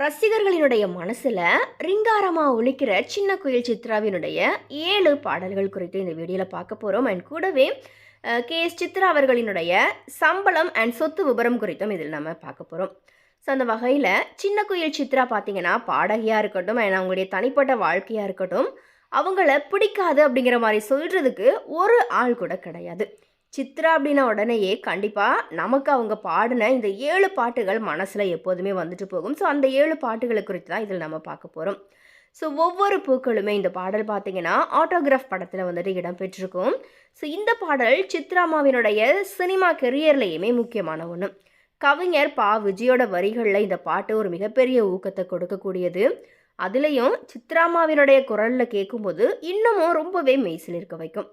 ரசிகர்களினுடைய மனசில் ரிங்காரமாக ஒழிக்கிற சின்ன குயில் சித்ராவினுடைய ஏழு பாடல்கள் குறித்து இந்த வீடியோவில் பார்க்க போகிறோம் அண்ட் கூடவே கே. எஸ். சித்ரா அவர்களினுடைய சம்பளம் அண்ட் சொத்து விபரம் குறித்தும் இதில் நம்ம பார்க்க போகிறோம் ஸோ அந்த வகையில் சின்ன குயில் சித்ரா பார்த்தீங்கன்னா பாடகியாக இருக்கட்டும் அண்ட் அவங்களுடைய தனிப்பட்ட வாழ்க்கையாக இருக்கட்டும் அவங்கள பிடிக்காது அப்படிங்கிற மாதிரி சொல்கிறதுக்கு ஒரு ஆள் கூட கிடையாது. சித்ரா அப்படின்ன உடனேயே கண்டிப்பாக நமக்கு அவங்க பாடின இந்த ஏழு பாட்டுகள் மனசில் எப்போதுமே வந்துட்டு போகும். ஸோ அந்த ஏழு பாட்டுகளை குறித்து தான் இதில் நம்ம பார்க்க போகிறோம் ஸோ ஒவ்வொரு பூக்களுமே இந்த பாடல் பார்த்தீங்கன்னா ஆட்டோகிராஃப் படத்தில் வந்துட்டு இடம்பெற்றிருக்கும் ஸோ இந்த பாடல் சித்ராமாவினுடைய சினிமா கெரியர்லேயுமே முக்கியமான ஒன்று கவிஞர் பா. விஜயோட வரிகளில் இந்த பாட்டு ஒரு மிகப்பெரிய ஊக்கத்தை கொடுக்கக்கூடியது. அதுலேயும் சித்ராமாவினுடைய குரலில் கேட்கும்போது இன்னமும் ரொம்பவே மெய்சில் இருக்க வைக்கும்.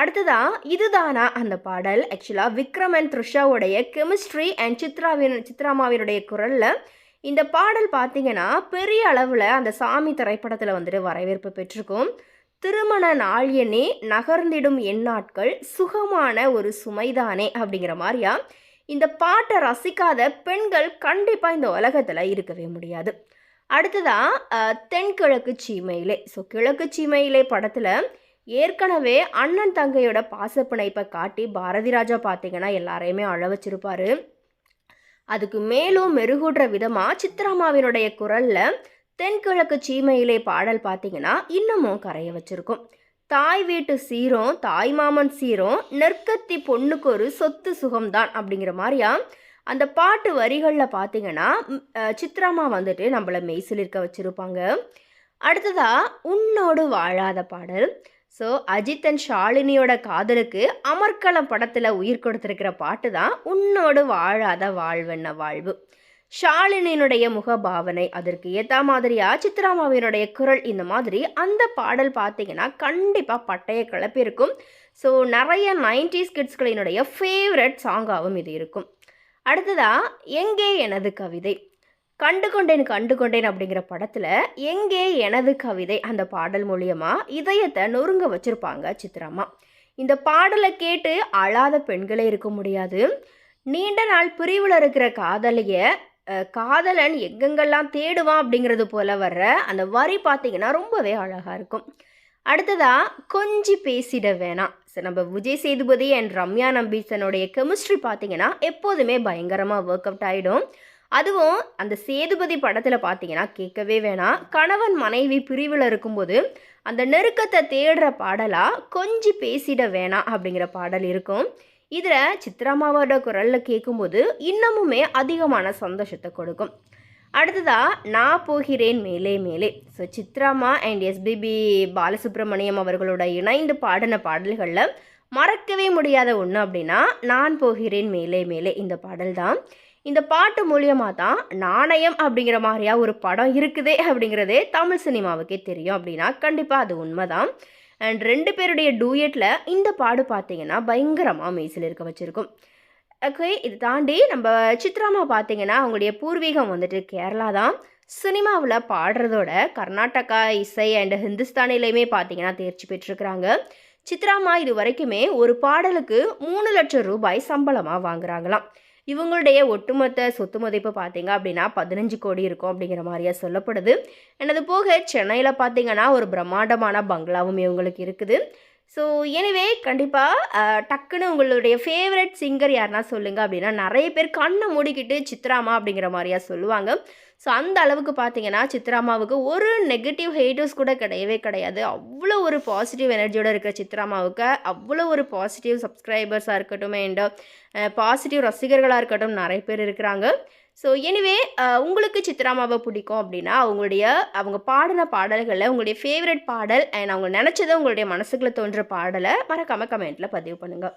அடுத்ததா இதுதானா அந்த பாடல். ஆக்சுவலாக விக்ரம் அண்ட் த்ரிஷாவுடைய கெமிஸ்ட்ரி அண்ட் சித்ராவின் சித்ராமாவினுடைய குரலில் இந்த பாடல் பார்த்தீங்கன்னா பெரிய அளவில் அந்த சாமி திரைப்படத்தில் வந்துட்டு வரவேற்பு பெற்றிருக்கும். திருமண நாள் எண்ணி நகர்ந்திடும் எண்ணாட்கள் சுகமான ஒரு சுமைதானே அப்படிங்கிற மாதிரியா இந்த பாட்டை ரசிக்காத பெண்கள் கண்டிப்பாக இந்த உலகத்தில் இருக்கவே முடியாது. அடுத்ததான் தென்கிழக்கு சீமையிலே. ஸோ கிழக்கு சீமையிலே படத்தில் ஏற்கனவே அண்ணன் தங்கையோட பாசப்பிணைப்பை காட்டி பாரதி ராஜா பார்த்தீங்கன்னா எல்லாரையுமே அழ வச்சிருப்பாரு. அதுக்கு மேலும் மெருகூடுற விதமாக சித்ராமாவினுடைய குரலில் தென்கிழக்கு சீமையிலே பாடல் பார்த்தீங்கன்னா இன்னமும் கரைய வச்சிருக்கும். தாய் வீட்டு சீரும் தாய் மாமன் சீரும் நெற்கத்தி பொண்ணுக்கு ஒரு சொத்து சுகம்தான் அப்படிங்கிற மாதிரியா அந்த பாட்டு வரிகளில் பார்த்தீங்கன்னா சித்ராமா வந்துட்டு நம்மளை மெய்சிலிருக்க வச்சுருப்பாங்க. அடுத்ததாக உன்னோடு வாழாத பாடல். ஸோ அஜித் அண்ட் ஷாலினியோட காதலுக்கு அமர்க்களம் படத்தில் உயிர் கொடுத்துருக்கிற பாட்டு தான் உன்னோடு வாழாத வாழ்வென்ன வாழ்வு. ஷாலினியினுடைய முகபாவனை அதற்கு ஏற்ற மாதிரியா சித்ராமாவினுடைய குரல் இந்த மாதிரி அந்த பாடல் பார்த்தீங்கன்னா கண்டிப்பாக பட்டைய கிளப்பியிருக்கும். ஸோ நிறைய நைன்டிஸ் கிட்ஸ்களினுடைய ஃபேவரட் சாங்காகவும் இது இருக்கும். அடுத்ததாக எங்கே எனது கவிதை? கண்டு கொண்டேன் கண்டு கொண்டேன் அப்படிங்கிற படத்தில் எங்கே எனது கவிதை அந்த பாடல் மூலியமாக இதயத்தை நொறுங்க வச்சுருப்பாங்க சித்ராமா இந்த பாடலை கேட்டு அழாத பெண்களே இருக்க முடியாது. நீண்ட நாள் பிரிவில் இருக்கிற காதலிய காதலன் எங்கெங்கெல்லாம் தேடுவான் அப்படிங்கிறது போல வர்ற அந்த வரி பார்த்தீங்கன்னா ரொம்பவே அழகாக இருக்கும். அடுத்ததாக கொஞ்சி பேசிட வேணாம். ஸோ நம்ம விஜய் சேதுபதி அண்ட் ரம்யா நம்பீசனுடைய கெமிஸ்ட்ரி பார்த்தீங்கன்னா எப்போதுமே பயங்கரமாக ஒர்க் அவுட் ஆகிடும் அதுவும் அந்த சேதுபதி படத்தில் பார்த்தீங்கன்னா கேட்கவே வேணாம். கணவன் மனைவி பிரிவில் இருக்கும்போது அந்த நெருக்கத்தை தேடுற பாடலாக கொஞ்சி பேசிட வேணாம் அப்படிங்கிற பாடல் இருக்கும். இதில் சித்ராமாவோட குரலில் கேட்கும்போது இன்னமுமே அதிகமான சந்தோஷத்தை கொடுக்கும். அடுத்ததாக நான் போகிறேன் மேலே மேலே. ஸோ சித்ராமா அண்ட் எஸ்பிபி பாலசுப்ரமணியம் அவர்களோட இணைந்து பாடின பாடல்களில் மறக்கவே முடியாத ஒன்று அப்படின்னா நான் போகிறேன் மேலே மேலே இந்த பாடல் தான். இந்த பாட்டு மூலியமாக தான் நாணயம் அப்படிங்கிற மாதிரியா ஒரு படம் இருக்குதே அப்படிங்கிறதே தமிழ் சினிமாவுக்கே தெரியும் அப்படின்னா கண்டிப்பாக அது உண்மைதான். அண்ட் ரெண்டு பேருடைய டூயட்டில் இந்த பாடு பார்த்தீங்கன்னா பயங்கரமாக மெய்சில் இருக்க வச்சுருக்கும். ஓகே இது தாண்டி நம்ம சித்ராமா பார்த்தீங்கன்னா அவங்களுடைய பூர்வீகம் வந்துட்டு கேரளா தான். சினிமாவில் பாடுறதோட கர்நாடகா இசை அண்ட் ஹிந்துஸ்தானிலையுமே பார்த்தீங்கன்னா தேர்ச்சி பெற்றிருக்கிறாங்க. சித்ராமா இது வரைக்குமே ஒரு பாடலுக்கு மூணு லட்சம் ரூபாய் சம்பளமாக வாங்குறாங்களாம். இவங்களுடைய ஒட்டுமொத்த சொத்து மதிப்பு பார்த்தீங்க அப்படின்னா பதினஞ்சு கோடி இருக்கும் அப்படிங்கிற மாதிரியா சொல்லப்படுது. எனது போக சென்னையில் பார்த்தீங்கன்னா ஒரு பிரம்மாண்டமான பங்களாவும் இவங்களுக்கு இருக்குது. ஸோ எனிவே கண்டிப்பாக டக்குன்னு உங்களுடைய ஃபேவரட் சிங்கர் யாருன்னா சொல்லுங்கள் அப்படின்னா நிறைய பேர் கண்ணை மூடிக்கிட்டு சித்ராமா அப்படிங்கிற மாதிரியா சொல்லுவாங்க. ஸோ அந்த அளவுக்கு பார்த்தீங்கன்னா சித்ராமாவுக்கு ஒரு நெகட்டிவ் ஹேட்டர்ஸ் கூட கிடையவே கிடையாது. அவ்வளோ ஒரு பாசிட்டிவ் எனர்ஜியோட இருக்கிற சித்ராமாவுக்கு அவ்வளோ ஒரு பாசிட்டிவ் சப்ஸ்கிரைபர்ஸாக இருக்கட்டும் அண்ட் பாசிட்டிவ் ரசிகர்களாக இருக்கட்டும் நிறைய பேர் இருக்கிறாங்க. ஸோ எனிவே உங்களுக்கு சித்ராமாவை பிடிக்கும் அப்படின்னா அவங்களுடைய அவங்க பாடின பாடல்களில் உங்களுடைய ஃபேவரட் பாடல் அண்ட் அவங்க நினச்சதை உங்களுடைய மனசுக்குள்ளே தோன்ற பாடலை மறக்காமல் கமெண்ட்டில் பதிவு பண்ணுங்கள்